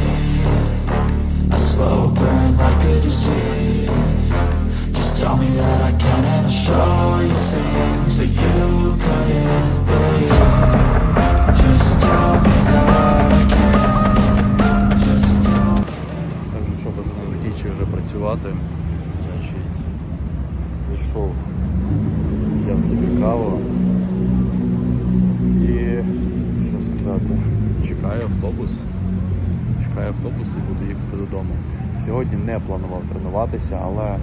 A slow burn like a disease Just tell me that I can and I'll show you things that you couldn't believe Just tell me that I can Just tell me Так, ну що, пацани, закінчив вже працювати. Значить, зайшов, взяв собі каву. І що сказати, чекаю автобус. Чекаю автобус і буду їхати додому. Сьогодні не планував тренуватися, але, е,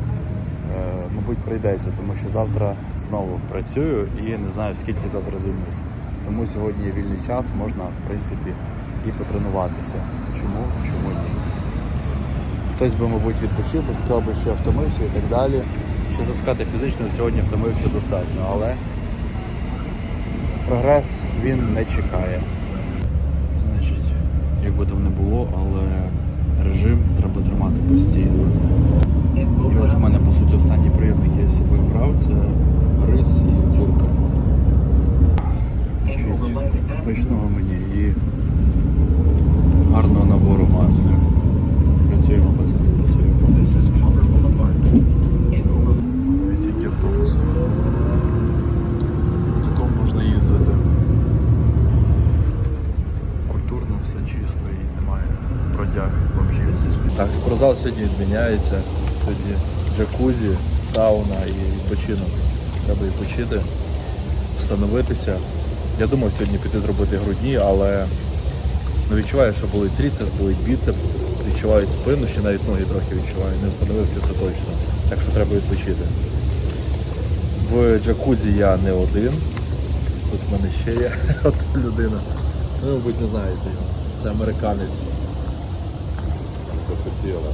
мабуть, прийдеться, тому що завтра знову працюю і не знаю, скільки завтра звільнюсь. Тому сьогодні є вільний час, можна, в принципі, і потренуватися. Чому? Чому ні? Хтось би, мабуть, відпочив, би, сказав би, що втомився і так далі. Що сказати, фізично сьогодні втомився достатньо, але прогрес він не чекає. Як би там не було, але режим треба тримати постійно. І от в мене, по суті, останній прийом, який я собою брав, це рис і курка. Смачного мені і гарного набору маси. Працюємо, пацани, працюємо. Десь які автобуси. На такому можна їздити. Культурно все чисто і немає бродяг взагалі. Так, спортзал сьогодні. Сьогодні джакузі, сауна і відпочинок. Треба відпочити, встановитися. Я думав сьогодні піти зробити грудні, але ну, відчуваю, що болить трицепс, болить біцепс, відчуваю спину, ще навіть ноги трохи відчуваю. Не встановився це точно. Так що треба відпочити. В джакузі я не один. Тут в мене ще є одна людина. Ви, мабуть, не знаєте його. Це американець. Хотіла.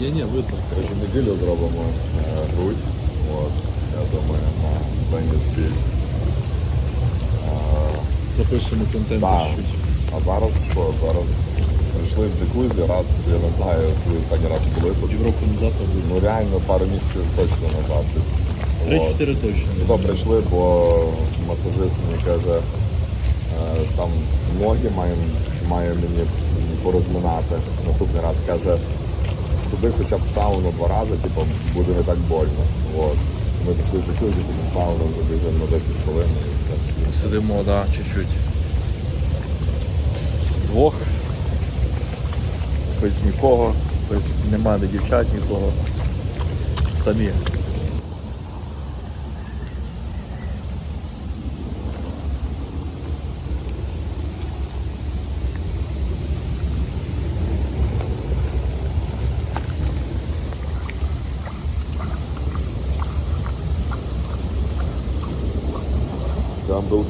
Ні, ні, видно. Коротше, неділю зробимо е, грудь. От, я думаю, на Венецькій. Запишемо контент. А зараз що? Зараз прийшли в джакузі, раз, я не знаю, коли останній раз були тут. Півроку назад, мабуть. Ну реально пару місяців точно назад. Три-чотири точно. Ну, то прийшли, бо масажист мені каже, е, там ноги має, має мені порозминати. Наступний раз каже, туди хоча б сауну два рази, типу, буде не так больно. От. Ми пішли чуть-чуть, потім сауну забіжемо на 10 хвилин і так, Сидимо, да, чуть-чуть. Двох. Без нікого, без немає дівчат, нікого. Самі.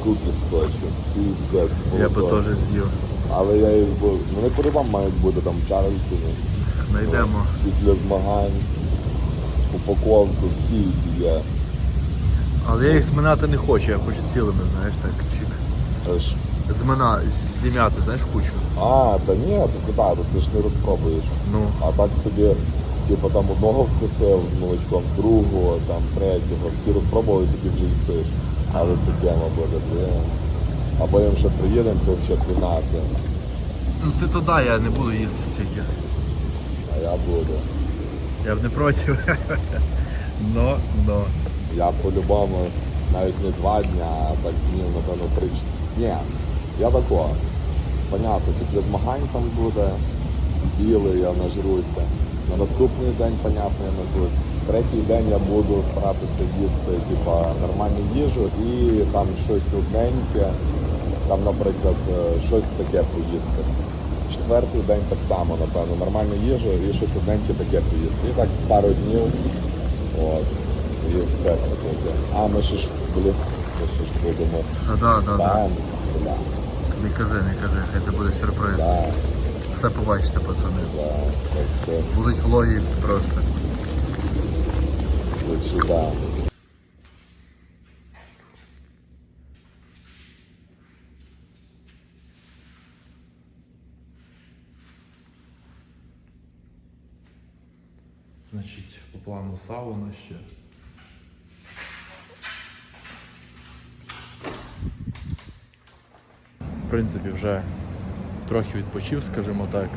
Куки скотчу. Я би теж з'їв. Але я їх був. Вони по-любому мають бути там Чарльстони. Найдемо. Після змагань. Упаковку, всі які є. Але я їх зминати не хочу, я хочу цілими, знаєш, так, чик. Аж Змина, зім'яти, знаєш, кучу. А, та ні, то куди, то ти ж не розпробуєш. Ну, А так собі, типу там одного вкусив молочком, другого, там третього, всі розпробували, тоді вже їстиш. Але це тема буде, блін. Або їм ще приїдемо, то ще 13, ну ти то я не буду їсти стільки. а я буду. Я б не проти. Но, но. Я по-любому навіть не два дня, а так днів, напевно, три. Ні, я такого. понятно, після змагань там буде, білий, я нажруся. На наступний день, понятно, я нажрусь. Третій день я буду старатися їсти типа, нормальну їжу і там щось одненьке, там, наприклад, е, щось таке поїсти. Четвертий день так само, напевно, нормальну їжу і щось одненьке таке поїсти. І так пару днів. От. І все таке. А ми ще ж, блін, ми ще ж будемо. А, да, да, да. Да, Не кажи, не кажи, хай це буде сюрприз. да, Все побачите, пацани. да. Так що, Будуть влоги просто. Лучше, да. Значить, по плану сауна ще. В принципі, вже трохи відпочив, скажімо так.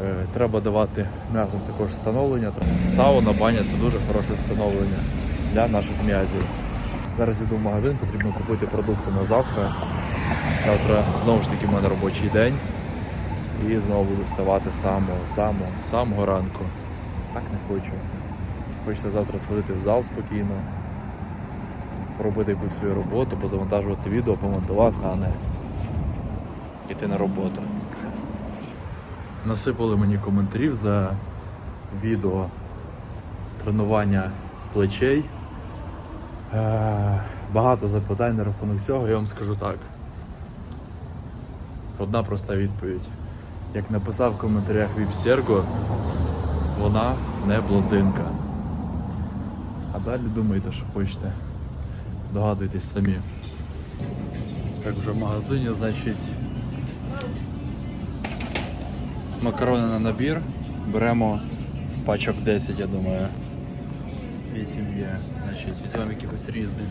Е, Треба давати м'язам також встановлення. Сауна, баня це дуже хороше встановлення для наших м'язів. Зараз йду в магазин, потрібно купити продукти на завтра. Завтра знову ж таки в мене робочий день. І знову буду вставати з самого, самого, самого ранку. Так не хочу. Хочеться завтра сходити в зал спокійно, поробити якусь свою роботу, позавантажувати відео, помонтувати, а не піти на роботу. Насипали мені коментарів за відео тренування плечей. Е, Багато запитань на рахунок цього, я вам скажу так. Одна проста відповідь. Як написав в коментарях Віп Серго, вона не блондинка. А далі думайте, що хочете. Догадуйтесь самі. Так, вже в магазині, значить. Макарони на набір. Беремо пачок 10, я думаю. 8 є. Значить, візьмемо якихось різних.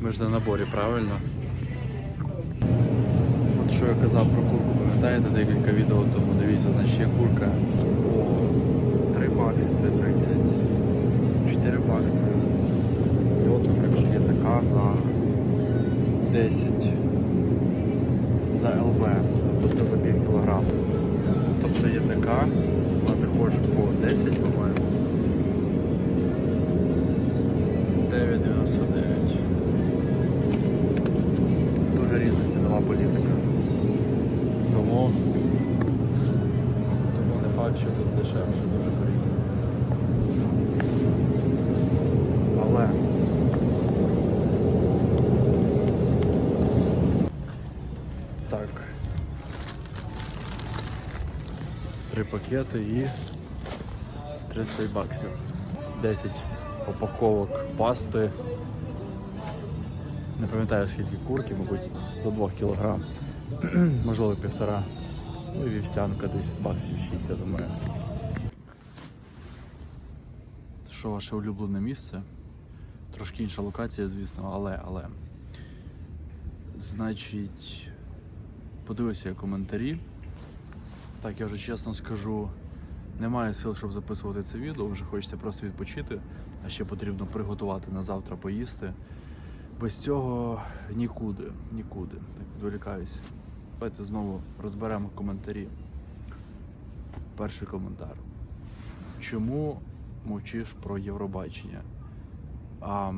Ми ж на наборі, правильно? От що я казав про курку, пам'ятаєте декілька відео тому, дивіться, значить є курка по 3 бакси, 3,30, 4 бакси. І от, наприклад, є така за 10 за ЛВ, тобто це за пів кілограма. Тобто є така, вона також по 10, по-моєму. Пакети і 35 баксів. 10 упаковок пасти. Не пам'ятаю скільки курки, мабуть, до 2 кг. Можливо, півтора. Ну і вівсянка десь баксів 6, думаю. Що ваше улюблене місце? Трошки інша локація, звісно, але, але. Значить, подивився я коментарі. Так, я вже чесно скажу, немає сил, щоб записувати це відео, вже хочеться просто відпочити, а ще потрібно приготувати на завтра поїсти. Без цього нікуди, нікуди. Так відволікаюся. Давайте знову розберемо коментарі. Перший коментар. Чому мовчиш про Євробачення? А,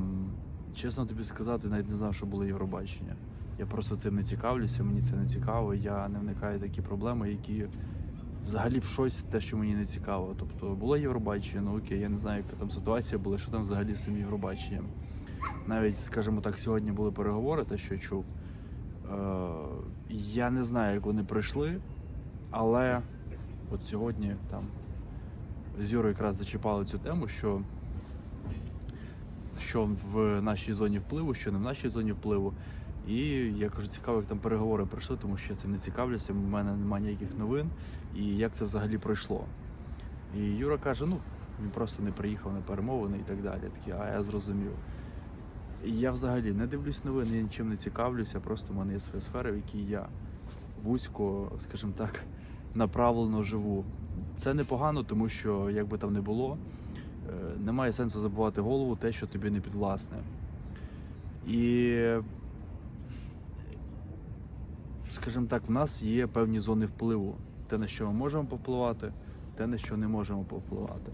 чесно тобі сказати, навіть не знав, що було Євробачення. Я просто цим не цікавлюся, мені це не цікаво, я не вникаю в такі проблеми, які взагалі в щось те, що мені не цікаво. Тобто було Євробачення, ну окей, я не знаю, яка там ситуація була, що там взагалі з цим Євробаченням. Навіть, скажімо так, сьогодні були переговори, те, що чув. Е, я не знаю, як вони пройшли, але от сьогодні там з Юрою якраз зачіпали цю тему, що, що в нашій зоні впливу, що не в нашій зоні впливу. І я кажу, цікаво, як там переговори пройшли, тому що я цим не цікавлюся, в мене немає ніяких новин, і як це взагалі пройшло. І Юра каже: ну, він просто не приїхав на перемовини і так далі. Такі, а я зрозумів. І я взагалі не дивлюсь новини, я нічим не цікавлюся, просто в мене є своя сфера, в якій я вузько, скажімо так, направлено живу. Це непогано, тому що, як би там не було, е, немає сенсу забувати голову те, що тобі не підвласне. І, скажімо так, в нас є певні зони впливу. Те, на що ми можемо повпливати, те, на що не можемо повпливати.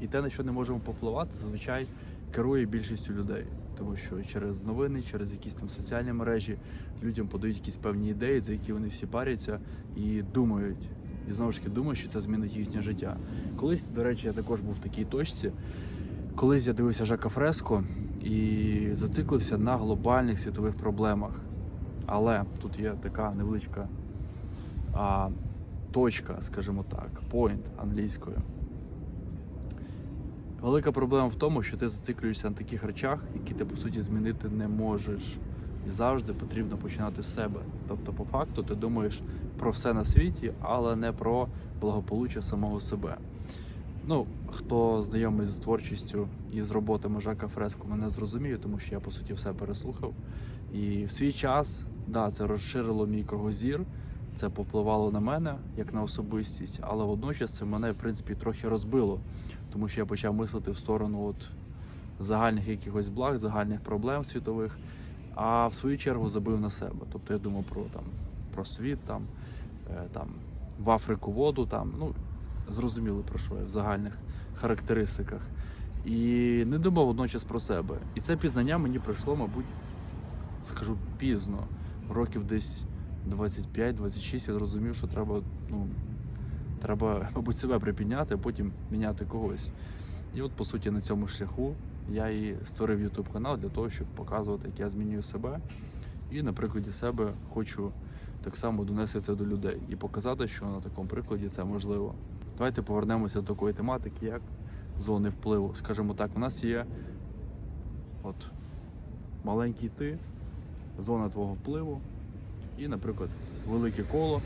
І те, на що не можемо повпливати, зазвичай керує більшістю людей. Тому що через новини, через якісь там соціальні мережі людям подають якісь певні ідеї, за які вони всі паряться і думають. І знову ж таки думають, що це змінить їхнє життя. Колись, до речі, я також був в такій точці. Колись я дивився Жака Фреско і зациклився на глобальних світових проблемах. Але тут є така невеличка а, точка, скажімо так, point англійською. Велика проблема в тому, що ти зациклюєшся на таких речах, які ти по суті змінити не можеш. І завжди потрібно починати з себе. Тобто, по факту, ти думаєш про все на світі, але не про благополуччя самого себе. Ну, хто знайомий з творчістю і з роботами Жака Фреско, мене зрозуміє, тому що я по суті все переслухав. І в свій час, да, це розширило мій кругозір, це попливало на мене як на особистість, але водночас це мене в принципі трохи розбило, тому що я почав мислити в сторону от загальних якихось благ, загальних проблем світових, а в свою чергу забив на себе. Тобто я думав про там про світ, там, е, там в Африку воду, там, ну зрозуміло про що я в загальних характеристиках. І не думав водночас про себе. І це пізнання мені прийшло, мабуть, скажу пізно, років десь 25-26 я зрозумів, що треба, ну, треба, мабуть, себе припідняти, а потім міняти когось. І от, по суті, на цьому шляху я і створив YouTube канал для того, щоб показувати, як я змінюю себе. І на прикладі себе хочу так само донести це до людей і показати, що на такому прикладі це можливо. Давайте повернемося до такої тематики, як зони впливу. Скажімо так, у нас є от маленький ти, зона твого впливу, і, наприклад, велике коло,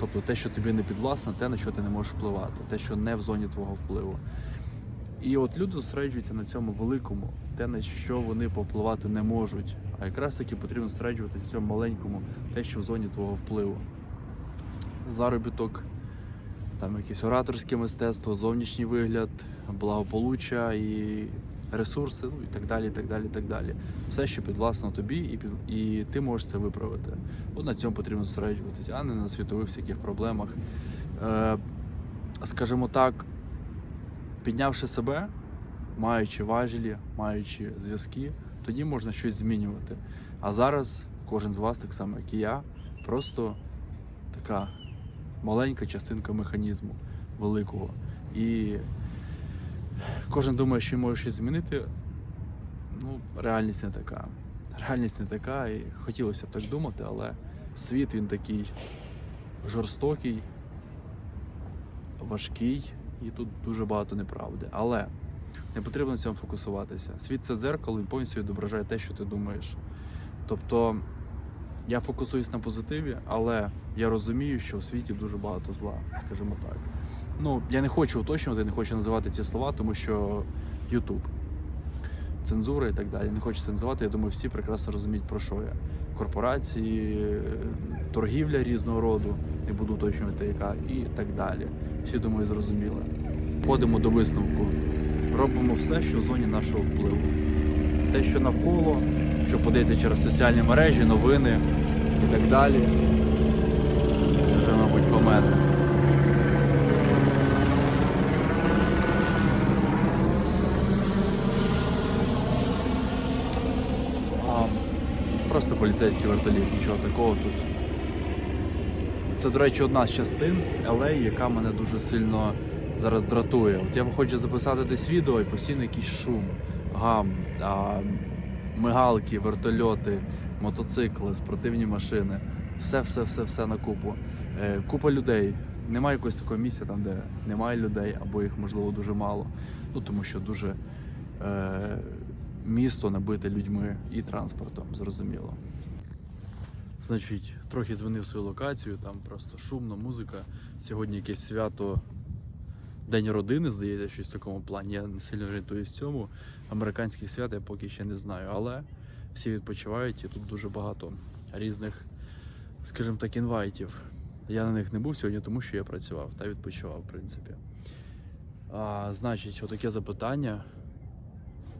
тобто те, що тобі не підвласне, те, на що ти не можеш впливати, те, що не в зоні твого впливу. І от люди зосереджуються на цьому великому, те, на що вони повпливати не можуть. А якраз таки потрібно зосереджуватися в цьому маленькому, те, що в зоні твого впливу. Заробіток, там якесь ораторське мистецтво, зовнішній вигляд, благополуччя і ресурси, ну і так далі, так далі, так далі. Все, що підвласно тобі, і, і ти можеш це виправити. От на цьому потрібно зосереджуватися, а не на світових всяких проблемах. Е, скажімо так, піднявши себе, маючи важелі, маючи зв'язки, тоді можна щось змінювати. А зараз кожен з вас, так само як і я, просто така маленька частинка механізму великого. І кожен думає, що може щось змінити. Ну, реальність не така. Реальність не така, і хотілося б так думати, але світ він такий жорстокий, важкий, і тут дуже багато неправди. Але не потрібно на цьому фокусуватися. Світ це зеркало, він повністю відображає те, що ти думаєш. Тобто я фокусуюсь на позитиві, але я розумію, що в світі дуже багато зла, скажімо так. Ну, я не хочу уточнювати, не хочу називати ці слова, тому що Ютуб, цензура і так далі. Не хочу це називати. Я думаю, всі прекрасно розуміють, про що я. Корпорації, торгівля різного роду, не буду уточнювати, яка, і так далі. Всі думаю, зрозуміли. Входимо до висновку. Робимо все, що в зоні нашого впливу. Те, що навколо, що подається через соціальні мережі, новини і так далі. Це вже, мабуть, по мене. А, Просто поліцейський вертоліт, нічого такого тут. Це, до речі, одна з частин LA, яка мене дуже сильно зараз дратує. От я хочу записати десь відео і постійно якийсь шум, гам, а, мигалки, вертольоти, мотоцикли, спортивні машини. Все, все, все, все на купу. Е, купа людей. Немає якогось такого місця, там, де немає людей, або їх можливо дуже мало. Ну тому що дуже е, місто набите людьми і транспортом, зрозуміло. Значить, трохи змінив свою локацію, там просто шумно, музика. Сьогодні якесь свято День родини, здається, щось в такому плані. Я не сильно орієнтуюсь в цьому. Американських свят я поки ще не знаю, але всі відпочивають і тут дуже багато різних скажімо так, інвайтів. Я на них не був сьогодні, тому що я працював та відпочивав, в принципі. А, значить, отаке запитання.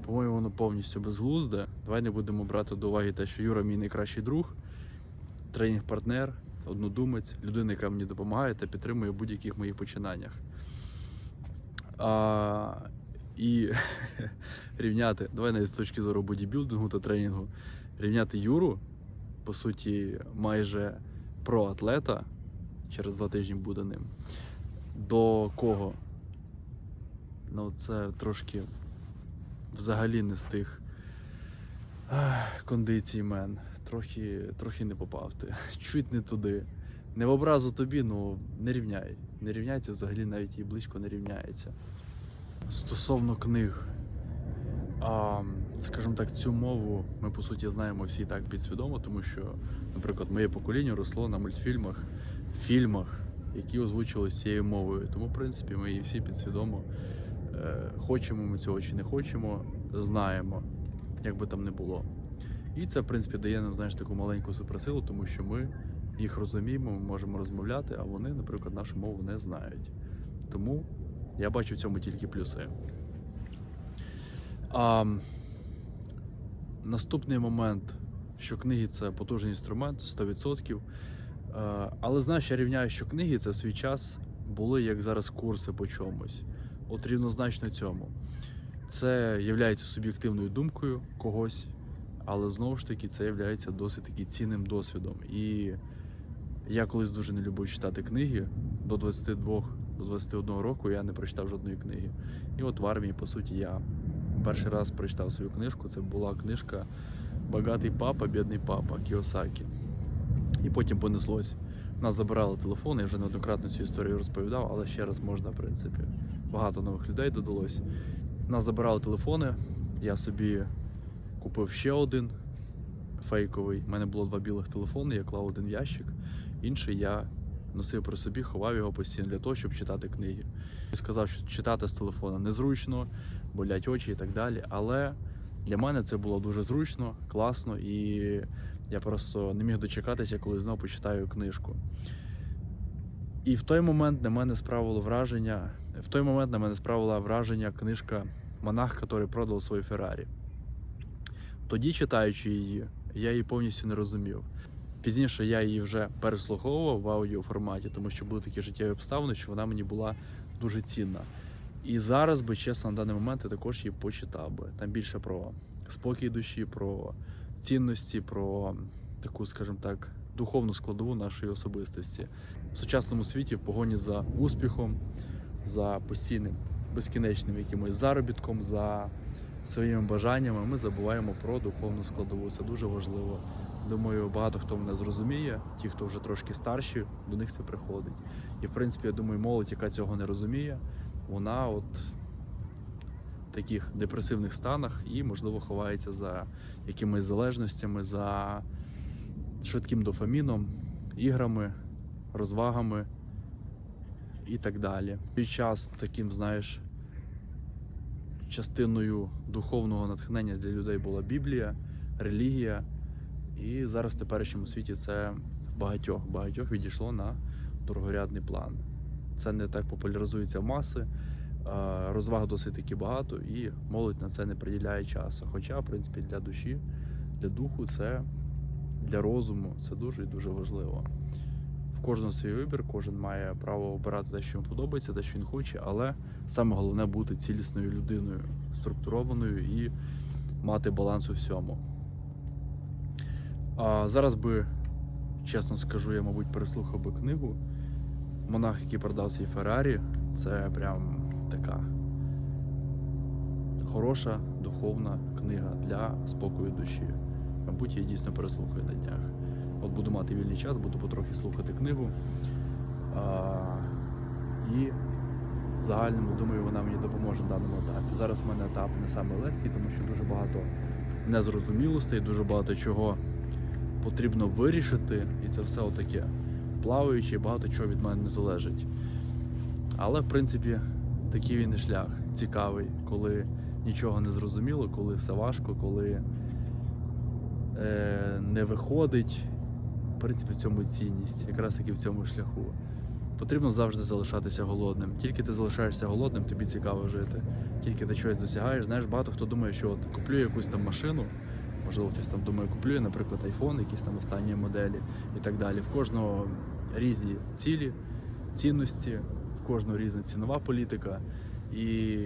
По-моєму, воно повністю безглузде. Давай не будемо брати до уваги те, що Юра мій найкращий друг, тренінг-партнер, однодумець, людина, яка мені допомагає та підтримує в будь-яких моїх починаннях. А, і рівняти, давай навіть з точки зору бодібілдингу та тренінгу, рівняти Юру, по суті, майже про-атлета, через два тижні буде ним. До кого? Ну, це трошки взагалі не з тих кондицій мен. Трохи, трохи не попав ти. Чуть не туди. Не в образу тобі, ну не рівняй. Не рівняється взагалі навіть і близько не рівняється. Стосовно книг, а, скажімо так, цю мову ми по суті знаємо всі так підсвідомо, тому що, наприклад, моє покоління росло на мультфільмах, фільмах, які озвучувалися цією мовою. Тому, в принципі, ми її всі підсвідомо хочемо ми цього чи не хочемо, знаємо, як би там не було. І це, в принципі, дає нам знаєш, таку маленьку суперсилу, тому що ми їх розуміємо, ми можемо розмовляти, а вони, наприклад, нашу мову не знають. Тому я бачу в цьому тільки плюси. А, наступний момент, що книги це потужний інструмент 100%. Е, Але знаєш, я рівняю, що книги це в свій час були як зараз курси по чомусь. От рівнозначно цьому. Це є суб'єктивною думкою когось, але знову ж таки це є досить таки цінним досвідом. І я колись дуже не любив читати книги. До 22 до 21 року я не прочитав жодної книги. І от в армії, по суті, я перший раз прочитав свою книжку. Це була книжка Багатий папа, бідний папа Кіосакі. І потім понеслось. Нас забирали телефони, я вже неоднократно цю історію розповідав, але ще раз можна, в принципі. Багато нових людей додалось. Нас забирали телефони, я собі купив ще один фейковий. У мене було два білих телефони, я клав один в ящик, інший я носив при собі, ховав його постійно для того, щоб читати книги. І сказав, що читати з телефона незручно, болять очі і так далі. Але для мене це було дуже зручно, класно, і я просто не міг дочекатися, коли знову почитаю книжку. І в той момент на мене справило враження. В той момент на мене справила враження книжка Монах, який продав свій Феррарі. Тоді, читаючи її, я її повністю не розумів. Пізніше я її вже переслуховував в аудіоформаті, тому що були такі життєві обставини, що вона мені була дуже цінна. І зараз би, чесно, на даний момент я також її почитав би. Там більше про спокій душі, про цінності, про таку, скажімо так, духовну складову нашої особистості. В сучасному світі в погоні за успіхом, за постійним безкінечним якимось заробітком, за своїми бажаннями ми забуваємо про духовну складову. Це дуже важливо. Думаю, багато хто мене зрозуміє, ті, хто вже трошки старші, до них це приходить. І в принципі, я думаю, молодь, яка цього не розуміє, вона от в таких депресивних станах і, можливо, ховається за якимись залежностями, за швидким дофаміном, іграми, розвагами і так далі. Під час таким, знаєш, частиною духовного натхнення для людей була Біблія, релігія. І зараз в теперішньому світі це багатьох багатьох відійшло на другорядний план. Це не так популяризується в маси, розваг досить таки багато, і молодь на це не приділяє часу. Хоча, в принципі, для душі, для духу, це для розуму це дуже і дуже важливо. В кожного свій вибір, кожен має право обирати те, що йому подобається, те, що він хоче, але саме головне бути цілісною людиною, структурованою і мати баланс у всьому. А зараз би, чесно скажу, я, мабуть, переслухав би книгу. Монах, який продав свій Феррарі, це прям така хороша духовна книга для спокою душі. Мабуть, я дійсно переслухаю на днях. От буду мати вільний час, буду потрохи слухати книгу. А, і в загальному, думаю, вона мені допоможе в даному етапі. Зараз в мене етап не саме легкий, тому що дуже багато незрозумілостей, дуже багато чого потрібно вирішити, і це все отаке плаваюче, і багато чого від мене не залежить. Але, в принципі, такий він і шлях цікавий, коли нічого не зрозуміло, коли все важко, коли не виходить, В принципі, в цьому цінність, якраз таки в цьому шляху. Потрібно завжди залишатися голодним. Тільки ти залишаєшся голодним, тобі цікаво жити. Тільки ти щось досягаєш. Знаєш, багато хто думає, що от куплю якусь там машину, можливо, хтось там думає, куплю, наприклад, iPhone, якісь там останні моделі і так далі. В кожного різні цілі, цінності, в кожного різна цінова політика, і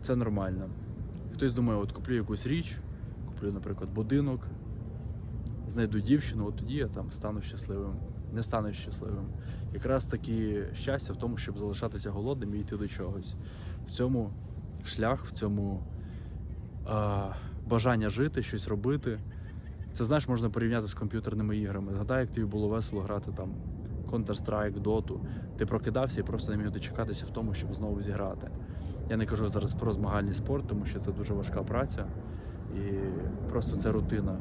це нормально. Хтось думає, от куплю якусь річ, куплю, наприклад, будинок, знайду дівчину, от тоді я там стану щасливим. Не стану щасливим. Якраз таки щастя в тому, щоб залишатися голодним і йти до чогось. В цьому шлях, в цьому а, бажання жити, щось робити. Це знаєш, можна порівняти з комп'ютерними іграми. Згадай, як тобі було весело грати там Counter-Strike, Dota. Ти прокидався і просто не міг дочекатися в тому, щоб знову зіграти. Я не кажу зараз про змагальний спорт, тому що це дуже важка праця і просто це рутина.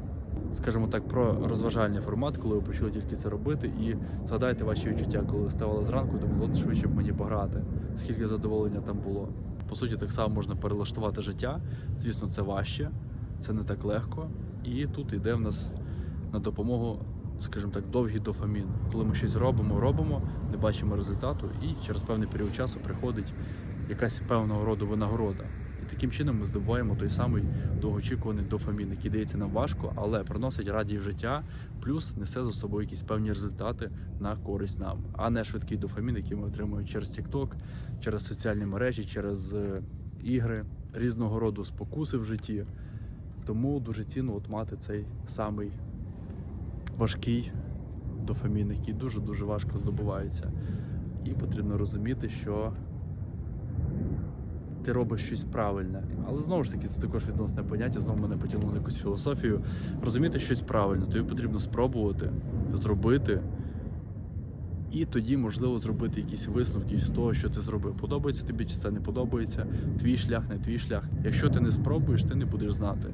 Скажімо так, про розважальний формат, коли ви почали тільки це робити, і згадайте ваші відчуття, коли ви ставали зранку думали, от швидше б мені пограти, скільки задоволення там було. По суті, так само можна перелаштувати життя. Звісно, це важче, це не так легко. І тут йде в нас на допомогу, скажімо так, довгий дофамін. Коли ми щось робимо, робимо, не бачимо результату, і через певний період часу приходить якась певного роду винагорода. Таким чином ми здобуваємо той самий довгоочікуваний дофамін, який дається нам важко, але приносить радість життя, плюс несе за собою якісь певні результати на користь нам, а не швидкий дофамін, який ми отримуємо через TikTok, через соціальні мережі, через е, ігри, різного роду спокуси в житті. Тому дуже цінно от мати цей самий важкий дофамін, який дуже-дуже важко здобувається. І потрібно розуміти, що ти робиш щось правильне. Але знову ж таки, це також відносне поняття, знову мене потягнуло на якусь філософію. Розуміти щось правильно, тобі потрібно спробувати, зробити. І тоді можливо зробити якісь висновки з того, що ти зробив. Подобається тобі чи це не подобається, твій шлях, не твій шлях. Якщо ти не спробуєш, ти не будеш знати,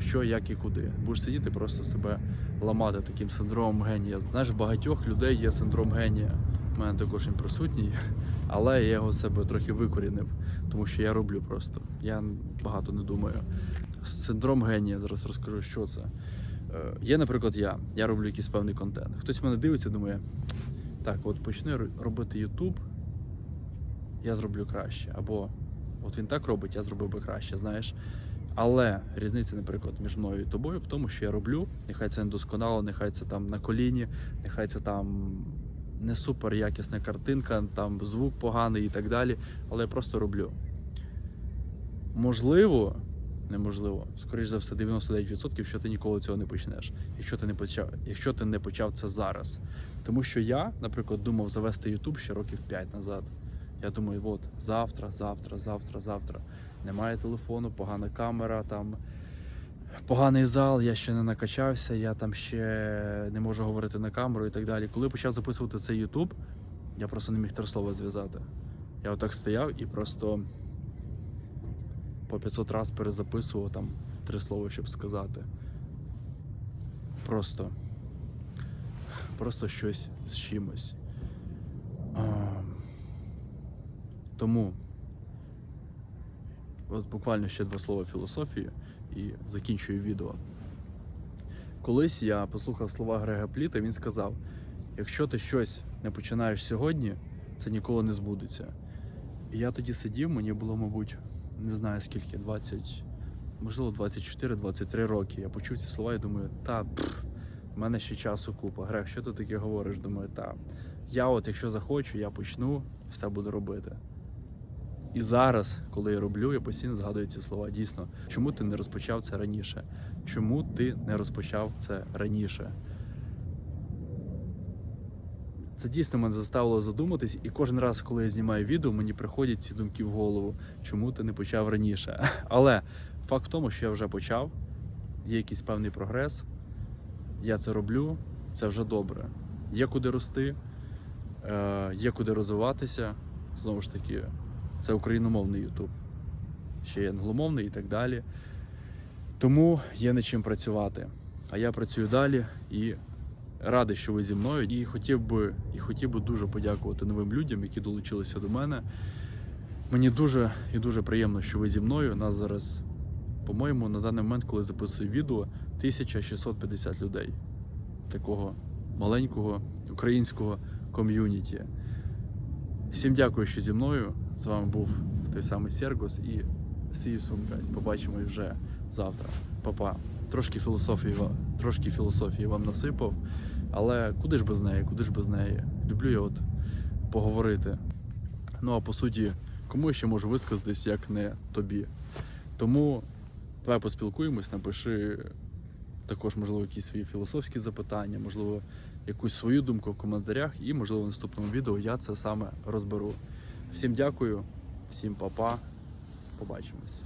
що, як і куди. Будеш сидіти, просто себе ламати таким синдромом генія. Знаєш, багатьох людей є синдром генія. У мене також він присутній, але я його себе трохи викорінив, тому що я роблю просто. Я багато не думаю. Синдром генія, зараз розкажу, що це. Е, Є, наприклад, я. Я роблю якийсь певний контент. Хтось мене дивиться, думає, так, от почну робити YouTube, я зроблю краще. Або от він так робить, я зробив би краще, знаєш. Але різниця, наприклад, між мною і тобою в тому, що я роблю, нехай це не досконало, нехай це там на коліні, нехай це там не супер якісна картинка, там звук поганий і так далі. Але я просто роблю. Можливо, неможливо, скоріш за все, 99%, що ти ніколи цього не почнеш, якщо ти не почав, якщо ти не почав це зараз. Тому що я, наприклад, думав завести YouTube ще років 5 назад. Я думаю, от завтра, завтра, завтра, завтра. Немає телефону, погана камера, там поганий зал, я ще не накачався, я там ще не можу говорити на камеру і так далі. Коли почав записувати цей YouTube, я просто не міг три слова зв'язати. Я отак стояв і просто по 500 разів перезаписував там три слова, щоб сказати. Просто. Просто щось з чимось. А, тому от буквально ще два слова філософії і закінчую відео. Колись я послухав слова Грега Пліта, він сказав: якщо ти щось не починаєш сьогодні, це ніколи не збудеться. І я тоді сидів, мені було, мабуть, не знаю скільки, 20, можливо, 24-23 роки. Я почув ці слова і думаю, та пф, в мене ще часу купа. Грег, що ти таке говориш? Думаю, та. Я от, якщо захочу, я почну, все буду робити. І зараз, коли я роблю, я постійно згадую ці слова. Дійсно, чому ти не розпочав це раніше? Чому ти не розпочав це раніше? Це дійсно мене заставило задуматись, і кожен раз, коли я знімаю відео, мені приходять ці думки в голову, чому ти не почав раніше. Але факт в тому, що я вже почав, є якийсь певний прогрес, я це роблю, це вже добре. Є куди рости, е, є куди розвиватися. Знову ж таки, це україномовний YouTube, ще є англомовний і так далі. Тому є над чим працювати. А я працюю далі і радий, що ви зі мною. І хотів би, і хотів би дуже подякувати новим людям, які долучилися до мене. Мені дуже і дуже приємно, що ви зі мною. Нас зараз, по-моєму, на даний момент, коли записую відео, 1650 людей. Такого маленького українського ком'юніті. Всім дякую, що зі мною. З вами був той самий Сергос і see you. Побачимо вже завтра. Па-па. Трошки філософії, трошки філософії вам насипав, але куди ж без неї, куди ж без неї? Люблю я от поговорити. Ну а по суті, кому я ще можу висказатись, як не тобі. Тому давай поспілкуємось, напиши також, можливо, якісь свої філософські запитання, можливо, якусь свою думку в коментарях, і, можливо, в наступному відео я це саме розберу. Всім дякую, всім па-па, побачимось.